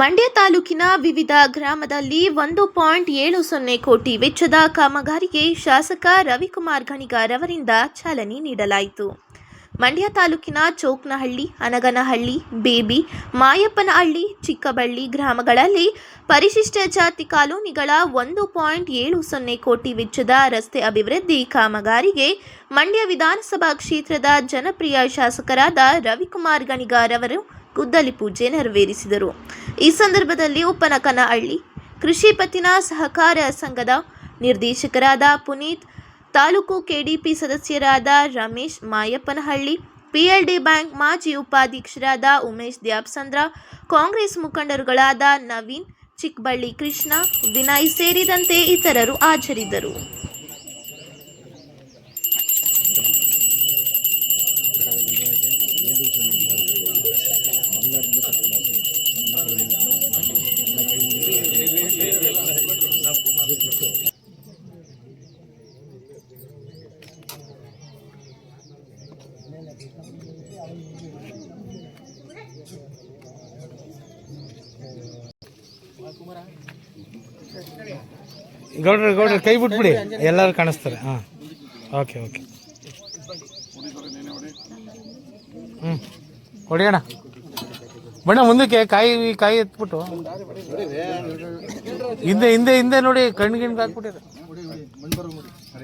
ಮಂಡ್ಯ ತಾಲೂಕಿನ ವಿವಿಧ ಗ್ರಾಮದಲ್ಲಿ ಒಂದು ಪಾಯಿಂಟ್ ಏಳು ಸೊನ್ನೆ ಕೋಟಿ ವೆಚ್ಚದ ಕಾಮಗಾರಿಗೆ ಶಾಸಕ ರವಿಕುಮಾರ್ ಗಣಿಗಾರವರಿಂದ ಚಾಲನೆ ನೀಡಲಾಯಿತು. ಮಂಡ್ಯ ತಾಲೂಕಿನ ಚೌಕ್ನಹಳ್ಳಿ, ಅನಗನಹಳ್ಳಿ, ಬೇಬಿ, ಮಾಯಪ್ಪನಹಳ್ಳಿ, ಚಿಕ್ಕಬಳ್ಳಿ ಗ್ರಾಮಗಳಲ್ಲಿ ಪರಿಶಿಷ್ಟ ಜಾತಿ ಕಾಲೋನಿಗಳ ಒಂದು ಪಾಯಿಂಟ್ ಏಳು ಸೊನ್ನೆ ಕೋಟಿ ವೆಚ್ಚದ ರಸ್ತೆ ಅಭಿವೃದ್ಧಿ ಕಾಮಗಾರಿಗೆ ಮಂಡ್ಯ ವಿಧಾನಸಭಾ ಕ್ಷೇತ್ರದ ಜನಪ್ರಿಯ ಶಾಸಕರಾದ ರವಿಕುಮಾರ್ ಗಣಿಗಾರ್ ಅವರು ಗುದ್ದಲಿ ಪೂಜೆ ನೆರವೇರಿಸಿದರು. ಈ ಸಂದರ್ಭದಲ್ಲಿ ಉಪ್ಪನಕನಹಳ್ಳಿ ಕೃಷಿ ಪತ್ತಿನ ಸಹಕಾರ ಸಂಘದ ನಿರ್ದೇಶಕರಾದ ಪುನೀತ್, ತಾಲೂಕು ಕೆಡಿಪಿ ಸದಸ್ಯರಾದ ರಮೇಶ್ ಮಾಯಪ್ಪನಹಳ್ಳಿ, ಪಿಎಲ್ಡಿ ಬ್ಯಾಂಕ್ ಮಾಜಿ ಉಪಾಧ್ಯಕ್ಷರಾದ ಉಮೇಶ್ ದ್ಯಾಪ್ಸಂದ್ರ, ಕಾಂಗ್ರೆಸ್ ಮುಖಂಡರುಗಳಾದ ನವೀನ್, ಚಿಕ್ಕಬಳ್ಳಿ ಕೃಷ್ಣ, ವಿನಯ್ ಸೇರಿದಂತೆ ಇತರರು ಹಾಜರಿದ್ದರು. ಗೌಡ್ರ ಗೌಡ್ರ, ಕೈ ಬಿಟ್ಬಿಡಿ. ಎಲ್ಲರೂ ಕಾಣಿಸ್ತಾರೆ. ಹಾಂ. Okay okay. ಹ್ಞೂ ಹೊಡಿಯೋಣ ಬಣ್ಣ ಮುಂದಕ್ಕೆ, ಕಾಯಿ ಕಾಯಿ ಎತ್ಬಿಟ್ಟು. ಹಿಂದೆ ಹಿಂದೆ ಹಿಂದೆ ನೋಡಿ ಕಣ್ಣು ಗಿಣ್ಗೆ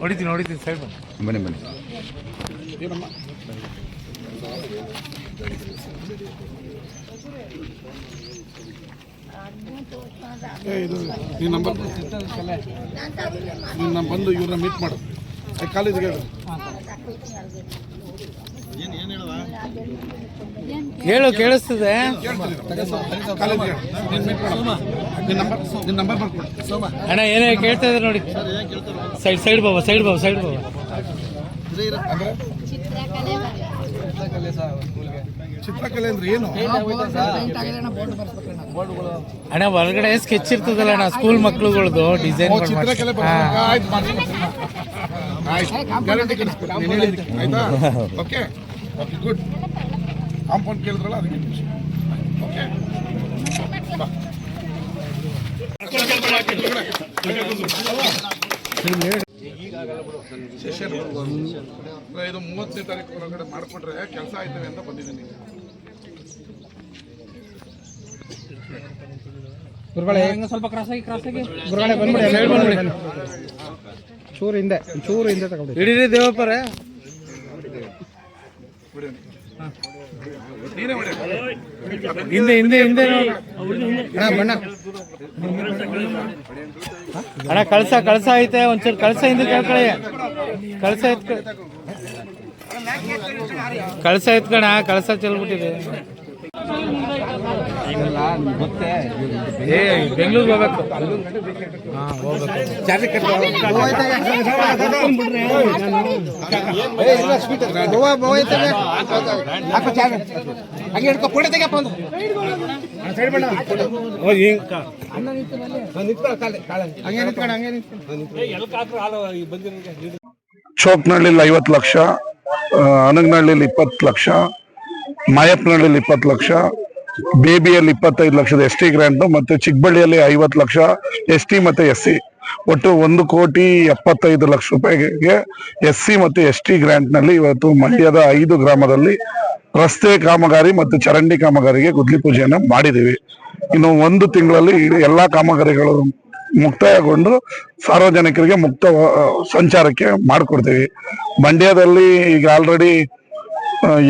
ಹೊಡಿತೀನಿ ಹೊಡಿತೀನಿ ಸೈಡ್ ಬನ್ನಿ. ಬನ್ನಿ ಬನ್ನಿ. ಏ, ಇದು ನೀನು ನಂಬರ್ ನೀನು ನಾನು ಬಂದು ಇವ್ರನ್ನ ಮೀಟ್ ಮಾಡು. ಏ, ಕಾಲೇಜ್ಗೆ ಹೇಳು ಹೇಳು ಕೇಳಿಸ್ತದೆ. ಅಣ್ಣ ಏನೇ ಕೇಳ್ತಾ ಇದ್ರೆ ನೋಡಿ. ಸೈಡ್ ಸೈಡ್ ಬಾಬಾ ಸೈಡ್ ಬಾಬಾ ಸೈಡ್ ಬಾಬಾ. ಚಿತ್ರಕಲೆ ಅಂದ್ರೆ ಏನು? ಅಣ್ಣ ಹೊರಗಡೆ ಸ್ಕೆಚ್ ಇರ್ತದಲ್ಲ ಅಣ್ಣ ಸ್ಕೂಲ್ ಮಕ್ಳುಗಳ್ದು ಡಿಸೈನ್ ಆಯ್ತಾ ಓಕೆ ಓಕೆ ಗುಡ್ ಕಾಂಪೌಂಡ್ ಕೇಳಿದ್ರಲ್ಲ ಅದಕ್ಕೆ ಓಕೆ ಬಾ. ಸೆಷನ್ ಇದು ಮೂವತ್ತನೇ ತಾರೀಕು ಹೊರಗಡೆ ಮಾಡಿಕೊಟ್ರೆ ಕೆಲಸ ಆಯ್ತವೆ ಅಂತ ಬಂದಿದ್ದೀನಿ. ಸ್ವಲ್ಪ ಕ್ರಾಸ್ ಆಗಿ ಕ್ರಾಸ್ ಆಗಿ. ಗುರುಗಳೇ ಬಂದ್ಬಿಡಿ ಚೂರು ಹಿಂದೆ ಚೂರು ಹಿಂದೆ ತಗೊಂಡು ಹಿಡೀರಿ ದೇವಪ್ಪರೇ. ಹಿಂದೆ ಹಿಂದೆ ಹಿಂದೆ. ಅಣ್ಣ ಬಣ್ಣ. ಅಣ್ಣ ಕಳ್ಸ ಕಳ್ಸ ಐತೆ ಒಂಚೂರು ಕಳಸ ಹಿಂದೆ ಕೇಳ್ಕೊಳ್ಳಿ. ಕಳ್ಸ ಎತ್ಕ ಕಳ್ಸ ಎತ್ಕಣ ಕಳ್ಸ ಚೆಲ್ಬಿಟ್ಟಿದೆ. ಬೆಂಗಳೂರಿಗೆ ಹೋಗ್ಬೇಕು. ಹಾ ಐವತ್ತು ಲಕ್ಷ ಅನಗನಹಳ್ಳಿಲಿ ಇಪ್ಪತ್ತು ಲಕ್ಷ ಮಾಯಪ್ಪನಹಳ್ಳಿಲಿ ಇಪ್ಪತ್ತು ಲಕ್ಷ ಬೇಬಿಯಲ್ಲಿ ಇಪ್ಪತ್ತೈದು ಲಕ್ಷದ ಎಸ್ ಟಿ ಗ್ರಾಂಟ್ ಮತ್ತೆ ಚಿಕ್ಕಬಳ್ಳಿಯಲ್ಲಿ ಐವತ್ತು ಲಕ್ಷ ಎಸ್ ಟಿ ಮತ್ತೆ ಎಸ್ ಸಿ. ಒಟ್ಟು ಒಂದು ಕೋಟಿ ಎಪ್ಪತ್ತೈದು ಲಕ್ಷ ರೂಪಾಯಿಗೆ ಎಸ್ ಸಿ ಮತ್ತು ಎಸ್ ಟಿ ಗ್ರಾಂಟ್ನಲ್ಲಿ ಇವತ್ತು ಮಂಡ್ಯದ ಐದು ಗ್ರಾಮದಲ್ಲಿ ರಸ್ತೆ ಕಾಮಗಾರಿ ಮತ್ತು ಚರಂಡಿ ಕಾಮಗಾರಿಗೆ ಗುದ್ಲಿ ಪೂಜೆಯನ್ನು ಮಾಡಿದ್ದೀವಿ. ಇನ್ನು ಒಂದು ತಿಂಗಳಲ್ಲಿ ಎಲ್ಲ ಕಾಮಗಾರಿಗಳು ಮುಕ್ತಾಯಗೊಂಡು ಸಾರ್ವಜನಿಕರಿಗೆ ಮುಕ್ತ ಸಂಚಾರಕ್ಕೆ ಮಾಡಿಕೊಡ್ತೀವಿ. ಮಂಡ್ಯದಲ್ಲಿ ಈಗ ಆಲ್ರೆಡಿ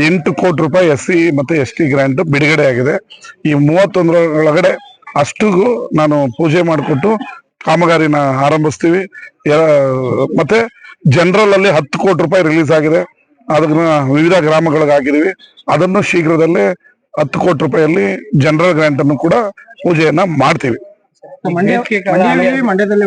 ಎಂಟು ಕೋಟಿ ರೂಪಾಯಿ ಎಸ್ ಸಿ ಮತ್ತೆ ಎಸ್ ಟಿ ಗ್ರಾಂಟ್ ಬಿಡುಗಡೆ ಆಗಿದೆ. ಈ ಮೂವತ್ತೊಂದರ ಒಳಗಡೆ ಅಷ್ಟಿಗೂ ನಾನು ಪೂಜೆ ಮಾಡಿಕೊಟ್ಟು ಕಾಮಗಾರಿನ ಆರಂಭಿಸ್ತೀವಿ. ಮತ್ತೆ ಜನರಲ್ ಅಲ್ಲಿ ಹತ್ತು ಕೋಟಿ ರೂಪಾಯಿ ರಿಲೀಸ್ ಆಗಿದೆ. ಅದನ್ನ ವಿವಿಧ ಗ್ರಾಮಗಳಿಗೆ ಹಾಕಿದೀವಿ ಅದನ್ನು ಶೀಘ್ರದಲ್ಲೇ ಹತ್ತು ಕೋಟಿ ರೂಪಾಯಿಯಲ್ಲಿ ಜನರಲ್ ಗ್ರಾಂಟ್ ಅನ್ನು ಕೂಡ ಪೂಜೆಯನ್ನ ಮಾಡ್ತೀವಿ. ಮಾತಾಡಿದ್ದೀನಿ ಮಂಡ್ಯದಲ್ಲಿ